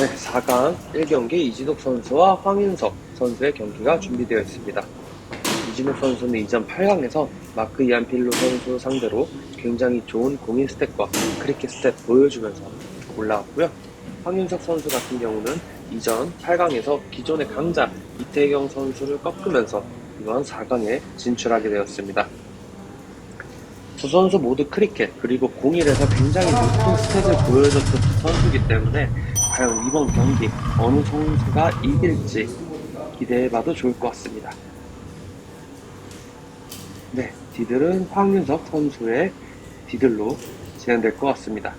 네, 4강 1경기 이진욱 선수와 황윤석 선수의 경기가 준비되어 있습니다. 이진욱 선수는 이전 8강에서 마크 이안필로 선수 상대로 굉장히 좋은 공인 스탯과 크리켓 스탯 보여주면서 올라왔고요. 황윤석 선수 같은 경우는 이전 8강에서 기존의 강자 이태경 선수를 꺾으면서 이번 4강에 진출하게 되었습니다. 두 선수 모두 크리켓 그리고 공일에서 굉장히 높은 스탯을 보여줬던 두 선수이기 때문에 과연 이번 경기 어느 선수가 이길지 기대해봐도 좋을 것 같습니다. 네, 디들은 황윤석 선수의 디들로 진행될 것 같습니다.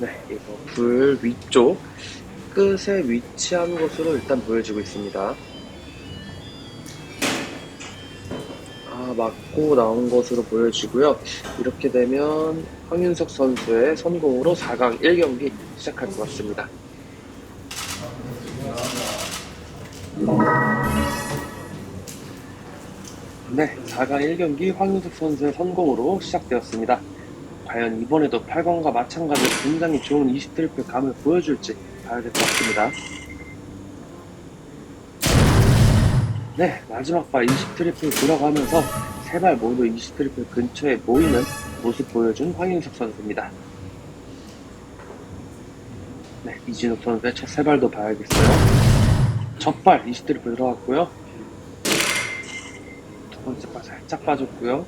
네, 이거 불 위쪽 끝에 위치한 곳으로 일단 보여지고 있습니다. 맞고 나온 것으로 보여지고요. 이렇게 되면 황윤석 선수의 성공으로 4강 1경기 시작할 것 같습니다. 네, 4강 1경기 황윤석 선수의 성공으로 시작되었습니다. 과연 이번에도 8강과 마찬가지로 굉장히 좋은 20트리플 감을 보여줄지 봐야 될 것 같습니다. 네, 마지막 발 20트리플 들어가면서 세 발 모두 20트리플 근처에 모이는 모습 보여준 황윤석 선수입니다. 네, 이진욱 선수의 첫 세 발도 봐야겠어요. 첫발 20트리플 들어갔고요. 두 번째 발 살짝 빠졌고요.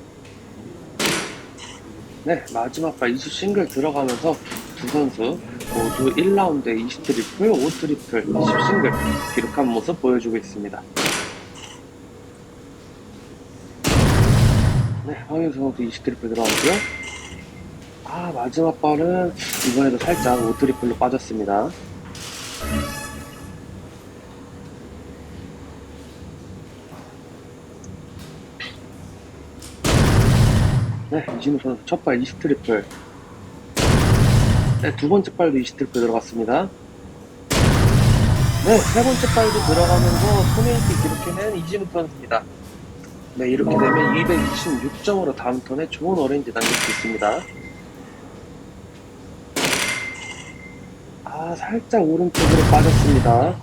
네, 마지막 발 20 싱글 들어가면서 두 선수 모두 1라운드에 20 트리플, 5 트리플, 20 싱글 기록한 모습 보여주고 있습니다. 네, 황윤 선수 20 트리플 들어가고요. 아, 마지막 발은 이번에도 살짝 5 트리플로 빠졌습니다. 네, 이진우 선수 첫 발 20 트리플. 네, 두 번째 발도 20 트리플 들어갔습니다. 네, 세 번째 발도 들어가면서 토네이트 기록해낸 이진우 선수입니다. 네, 이렇게 되면 226점으로 다음 턴에 좋은 어레인지 남길 수 있습니다. 아, 살짝 오른쪽으로 빠졌습니다.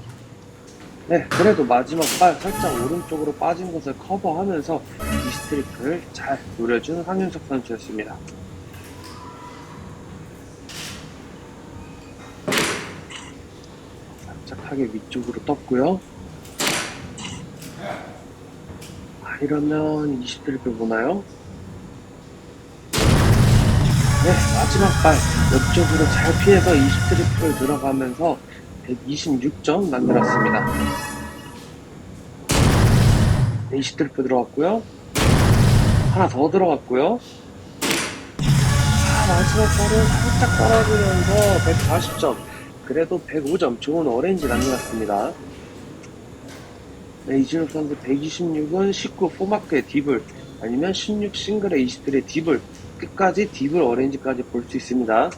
네, 그래도 마지막 발 살짝 오른쪽으로 빠진 것을 커버하면서 이 스트리크를 잘 노려준 황윤석 선수였습니다. 살짝하게 위쪽으로 떴고요. 아, 이러면 20트리플 보나요? 네, 마지막 발 옆쪽으로 잘 피해서 20트리플 들어가면서 126점 만들었습니다. 네, 20트리플 들어갔고요. 하나 더 들어갔고요. 아, 마지막 발은 살짝 떨어지면서 140점. 그래도 105점 좋은 어레인지 남겨놨습니다. 네, 이진욱 선수 126은 19 포마크의 디블 아니면 16 싱글의 20들의 디블 끝까지 디블 어레인지까지 볼 수 있습니다.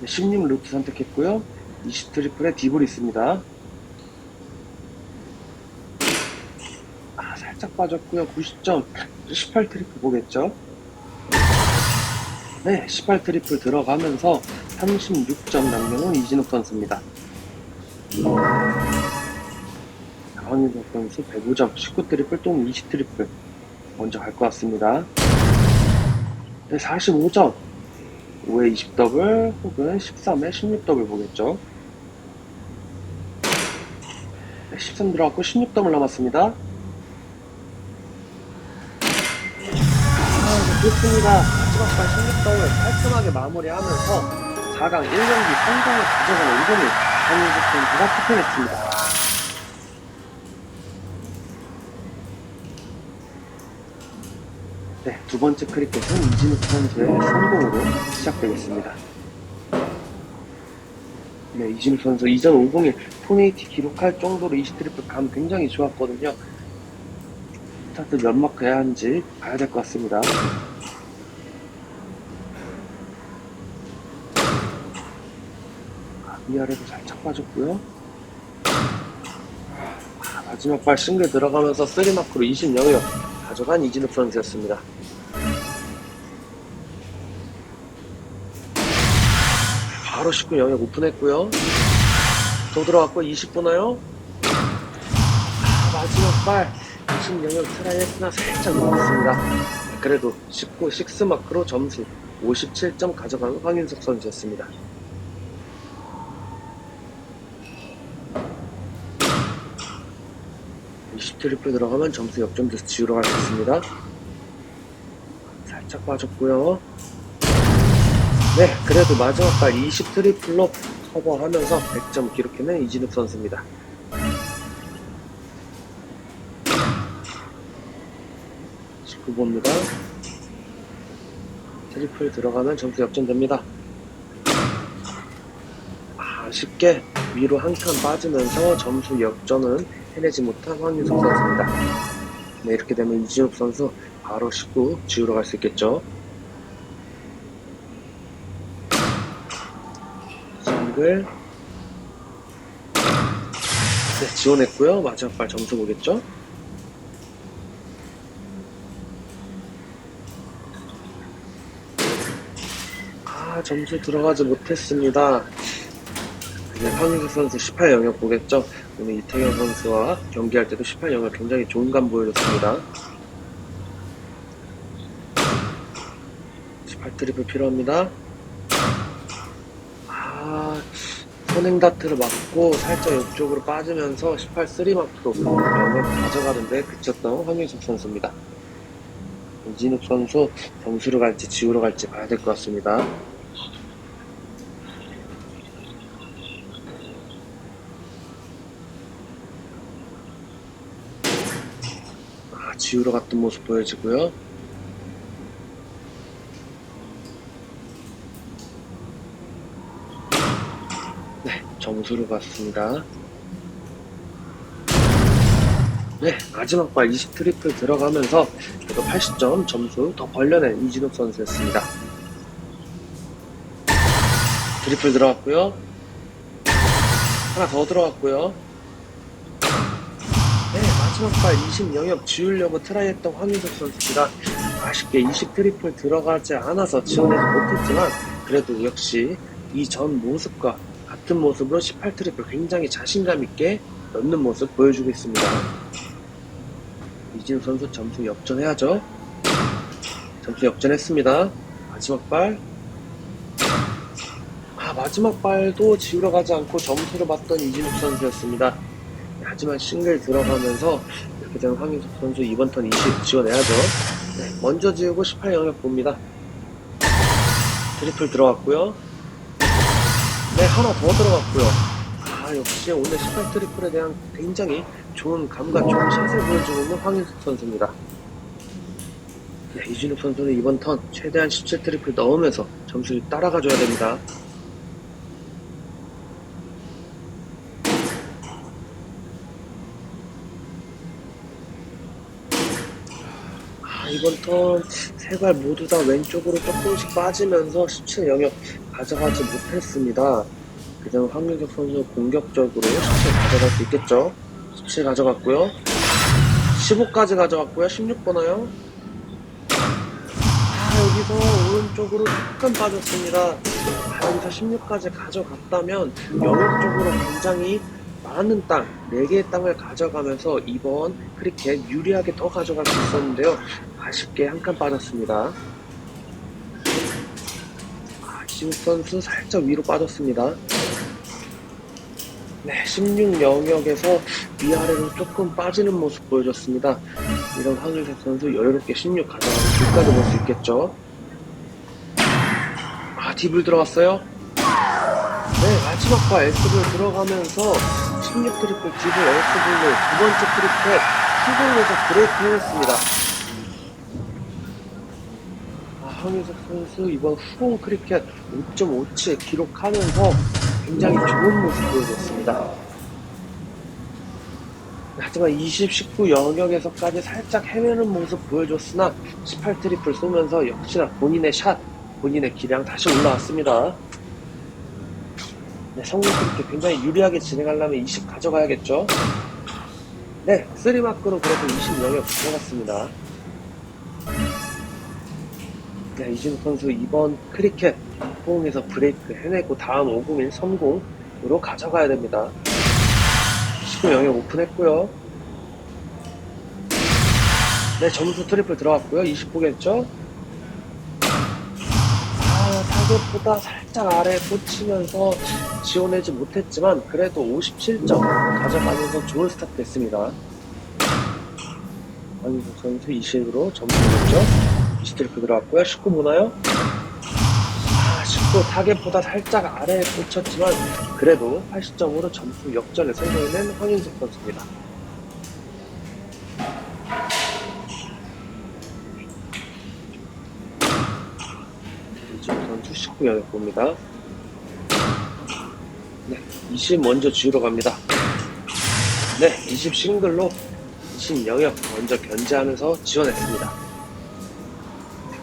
네, 16 루트 선택했고요. 20 트리플에 디블 있습니다. 아, 살짝 빠졌고요. 90점. 18 트리플 보겠죠? 네, 18 트리플 들어가면서 36점 남겨놓은 이진욱 선수입니다. 강원윤석 선수 105점, 19 트리플 또20 트리플 먼저 갈 것 같습니다. 네, 45점. 5에 20 더블 혹은 13에 16 더블 보겠죠. 네, 13 들어갔고 16 더블 남았습니다. 좋습니다. 마지막 발16 더블 깔끔하게 마무리하면서 4강 1경기 성공을 가져가는 이동을 한윤석 선수가 투표했습니다. 네, 두 번째 크리켓은 이진욱 선수의 성공으로 시작되겠습니다. 네, 이진욱 선수 이전 501 토네이티 기록할 정도로 20트리플 감 굉장히 좋았거든요. 스타트 몇 마크 해야 하는지 봐야 될 것 같습니다. 아, 위아래로 살짝 빠졌고요. 아, 마지막 발 싱글 들어가면서 3마크로 20 영역 가져간 이진욱 선수였습니다. 바로 19 영역 오픈했고요. 또 들어갔고 20 보나요? 아, 마지막 발 20 영역 트라이 했으나 살짝 넘었습니다. 그래도 19 식스 마크로 점수 57점 가져간 황인석 선수였습니다. 20 트리플 들어가면 점수 역전돼서 지우러 갈 수 있습니다. 살짝 빠졌고요. 네, 그래도 마지막 발 20 트리플로 커버하면서 100점 기록해낸 이진욱 선수입니다. 구 봅니다. 트리플 들어가면 점수 역전됩니다. 아, 쉽게 위로 한 칸 빠지면서 점수 역전은 해내지 못한 황윤석 선수입니다. 네, 이렇게 되면 이진욱 선수 바로 19 지우러 갈 수 있겠죠. 싱글 네, 지원했고요. 마지막 발 점수 보겠죠? 아, 점수 들어가지 못했습니다. 이제 황윤석 선수 18 영역 보겠죠? 오늘 이태경 선수와 경기할 때도 18 영역 굉장히 좋은 감 보여줬습니다. 18 트리플 필요합니다. 아, 선행 다트를 맞고 살짝 옆쪽으로 빠지면서 18 3마크로 영역 가져가는데 그쳤던 황윤석 선수입니다. 이진욱 선수 점수로 갈지 지우러 갈지 봐야 될 것 같습니다. 아, 지우러 갔던 모습 보여지고요. 네, 점수로 갔습니다. 네, 마지막 발 20 트리플 들어가면서 그래도 80점 점수 더 벌려낸 이진욱 선수였습니다. 트리플 들어갔고요. 하나 더 들어갔고요. 네, 마지막 발 20 영역 지우려고 트라이했던 황윤석 선수입니다. 아쉽게 20 트리플 들어가지 않아서 지원하지 못했지만 그래도 역시 이 전 모습과 같은 모습으로 18 트리플 굉장히 자신감 있게 넣는 모습 보여주고 있습니다. 이진우 선수 점수 역전해야죠. 점수 역전했습니다. 마지막 발. 아, 마지막 발도 지우러 가지 않고 점수를 봤던 이진욱 선수였습니다. 하지만 싱글 들어가면서 이렇게 되면 황윤석 선수 이번 턴 20 지원해야죠. 네, 먼저 지우고 18 영역 봅니다. 트리플 들어갔고요. 네, 하나 더 들어갔고요. 아, 역시 오늘 18 트리플에 대한 굉장히 좋은 감각, 좋은 샷을 보여주고 있는 황윤석 선수입니다. 네, 이준욱 선수는 이번 턴 최대한 17 트리플 넣으면서 점수를 따라가줘야 됩니다. 아, 이번 턴 세 발 모두 다 왼쪽으로 조금씩 빠지면서 17 영역 가져가지 못했습니다. 그다음 황민석 선수 공격적으로 17 가져갈 수 있겠죠? 17 가져갔고요. 15까지 가져갔고요. 16 보나요? 아, 여기서 오른쪽으로 조금 빠졌습니다. 아, 여기서 16까지 가져갔다면 영역적으로 굉장히 많은 땅, 4개의 땅을 가져가면서 이번 크리켓 유리하게 더 가져갈 수 있었는데요. 아쉽게 한 칸 빠졌습니다. 아, 이진욱 선수 살짝 위로 빠졌습니다. 네, 16 영역에서 위아래로 조금 빠지는 모습 보여줬습니다. 이런 황윤석 선수 여유롭게 16 가져가면 뒤까지 볼 수 있겠죠. 아, 딥을 들어갔어요. 네, 마지막 바 S블 들어가면서 16 트리플 딥을 S블로 두 번째 트리플 성공해서 브레이크 해냈습니다. 아, 황윤석 선수 이번 후공 크리켓 5.57 기록하면서 굉장히 좋은 모습 보여줬습니다. 하지만 20, 19 영역에서까지 살짝 헤매는 모습 보여줬으나 18 트리플 쏘면서 역시나 본인의 샷, 본인의 기량 다시 올라왔습니다. 네, 성공 크리켓 굉장히 유리하게 진행하려면 20 가져가야겠죠? 네, 3마크로 그래도 20 영역 들어갔습니다. 네, 이진욱 선수 이번 크리켓 포옹에서 브레이크 해내고 다음 501 성공으로 가져가야 됩니다. 19 영역 오픈했고요. 네, 점수 트리플 들어갔고요. 29겠죠? 아, 타겟보다 살짝 아래 꽂히면서 지원하지 못했지만 그래도 57점 가져가면서 좋은 스타트 됐습니다. 안윤석 선수 20으로 점수 냈죠? 20 트리플 들어갔고요. 19 보나요? 아, 19 타겟보다 살짝 아래에 꽂혔지만 그래도 80점으로 점수 역전에 성공해낸 황윤석 선수입니다. 선수 19 영역 봅니다. 네, 20 먼저 지우러 갑니다. 네, 20 싱글로 20 영역 먼저 견제하면서 지원했습니다.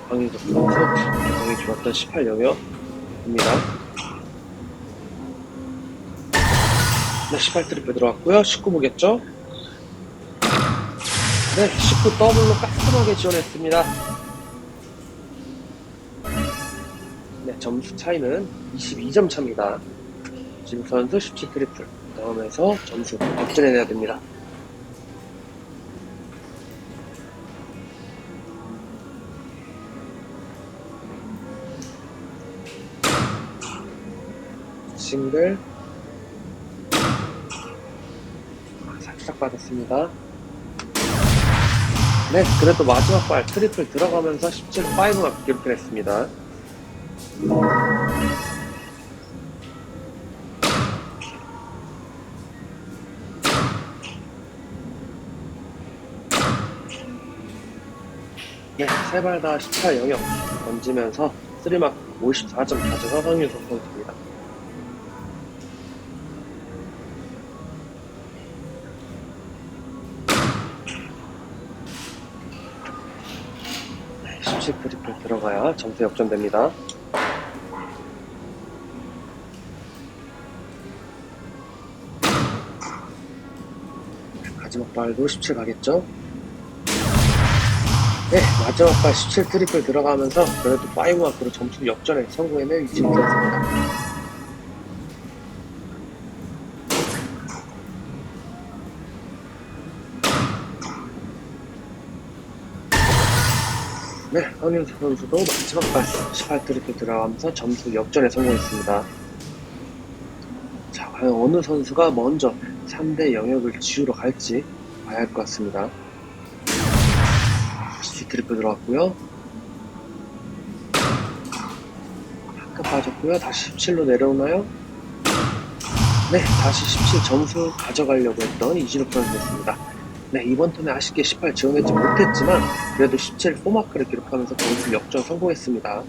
황윤석 선수 굉장히 좋았던 18 영역입니다. 네, 18 트리플 들어왔고요. 19 보겠죠? 네, 19 더블로 깔끔하게 지원했습니다. 네, 점수 차이는 22점 차입니다. 지금 선수 17 트리플 다음에서 점수 역전해내야 됩니다. 싱글 아, 살짝 빠졌습니다. 네, 그래도 마지막 발 트리플 들어가면서 17 5가 기록했습니다. 네, 세발 다18 영역 던지면서 3막 54점 가져가 황윤석 선수입니다. 네, 17 트리플 들어가야 점수 역전됩니다. 마지막 발도 17 가겠죠? 네, 마지막 발 17 트리플 들어가면서 그래도 5마크로 점수 역전에 성공해낸 선수입니다. 네, 황윤수 선수도 마지막 발 18 트리플 들어가면서 점수 역전에 성공했습니다. 자, 과연 어느 선수가 먼저 3대 영역을 지우러 갈지 봐야 할 것 같습니다. 다시 트리플 들어갔고요. 한칸 빠졌고요. 다시 17로 내려오나요? 네, 다시 17 점수 가져가려고 했던 이진욱 선수였습니다. 네, 이번 턴에 아쉽게 18 지원하지 못했지만 그래도 17 4마크를 기록하면서 점수 역전 성공했습니다.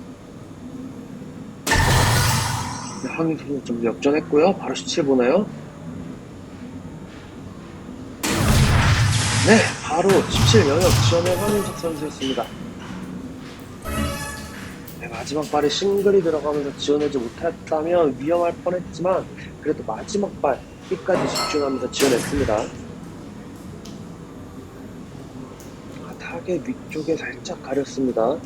네, 황윤수 선수 점수 역전했고요. 바로 17 보나요? 네, 바로 17 영역 지원의 황윤석 선수였습니다. 네, 마지막 발에 싱글이 들어가면서 지원하지 못했다면 위험할 뻔했지만 그래도 마지막 발 끝까지 집중하면서 지원했습니다. 아, 타겟 위쪽에 살짝 가렸습니다.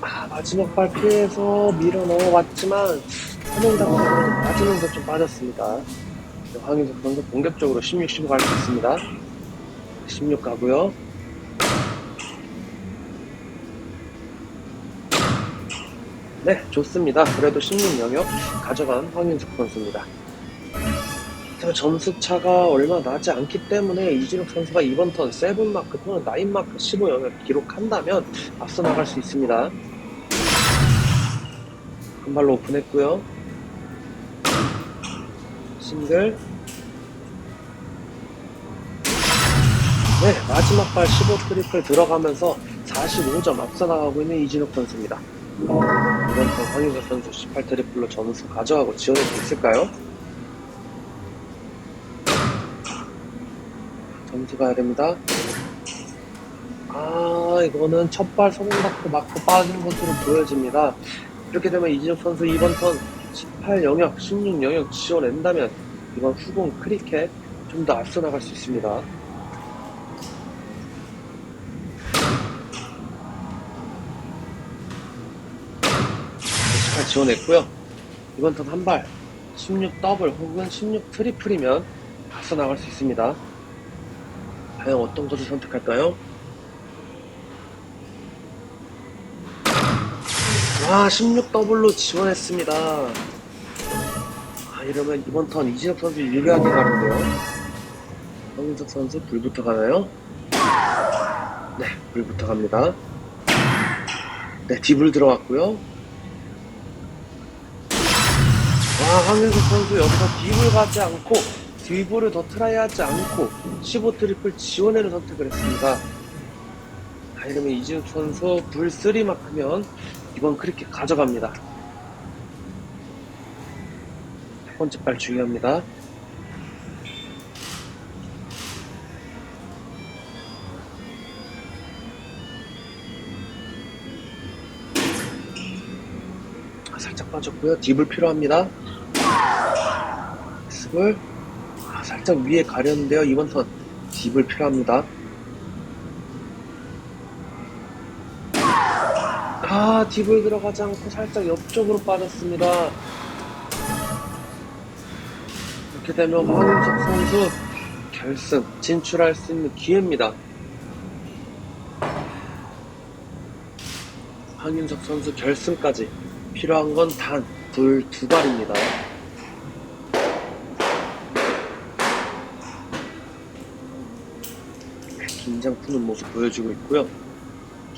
아, 마지막 발 피해서 밀어 넣어봤지만 한명당으로 맞으면서 좀 빠졌습니다. 네, 황인석 선수 공격적으로 16, 15 갈 수 있습니다. 16 가고요. 네, 좋습니다. 그래도 16 영역 가져간 황인석 선수입니다. 하지만 점수 차가 얼마 나지 않기 때문에 이진욱 선수가 이번 턴 7마크 또는 9마크 15 영역 기록한다면 앞서 나갈 수 있습니다. 한 발로 오픈했고요. 싱글. 네, 마지막 발 15 트리플 들어가면서 45점 앞서 나가고 있는 이진욱 선수입니다. 이번 턴 황윤석 선수 18 트리플로 점수 가져가고 지원할 수 있을까요? 점수 가야 됩니다. 아, 아, 이거는 첫발 손잡고 맞고 빠진 것으로 보여집니다. 이렇게 되면 이진욱 선수 이번 턴 18 영역, 16 영역 지원낸다면 이번 후공 크리켓 좀 더 앞서 나갈 수 있습니다. 지원했고요. 이번 턴 한 발, 16 더블 혹은 16 트리플이면 앞서 나갈 수 있습니다. 과연 어떤 것을 선택할까요? 와, 16 더블로 지원했습니다. 아, 이러면 이번 턴 이진혁 선수 유리하게 가는데요. 황윤석 선수 불부터 가나요? 네, 불부터 갑니다. 네, 딥을 들어갔고요. 와, 황윤석 선수 여기서 딥을 가지 않고 드리블을 더 트라이하지 않고 15 트리플 지원해를 선택을 했습니다. 아, 이러면 이진욱 선수 불 3만큼면 이번 크리켓 가져갑니다. 첫 번째 발 중요합니다. 아, 살짝 빠졌고요. 딥을 필요합니다. 습을 아, 살짝 위에 가렸는데요. 이번 턴 딥을 필요합니다. 아, 딥을 들어가지 않고 살짝 옆쪽으로 빠졌습니다. 이렇게 되면 황윤석 선수 결승 진출할 수 있는 기회입니다. 황윤석 선수 결승까지 필요한 건 단 불 두 발입니다. 긴장 푸는 모습 보여주고 있고요.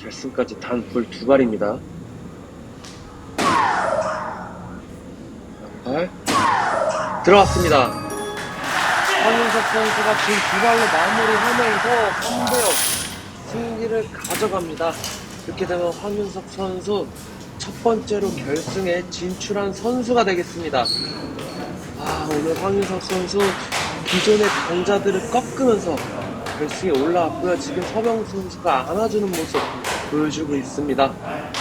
결승까지 단 불 두 발입니다. 발 들어왔습니다. 황윤석 선수가 지금 두 발로 마무리하면서 3대0 승리를 가져갑니다. 이렇게 되면 황윤석 선수 첫 번째로 결승에 진출한 선수가 되겠습니다. 아, 오늘 황윤석 선수 기존의 강자들을 꺾으면서 결승에 올라왔고요. 지금 서명 선수가 안아주는 모습 보여주고 있습니다.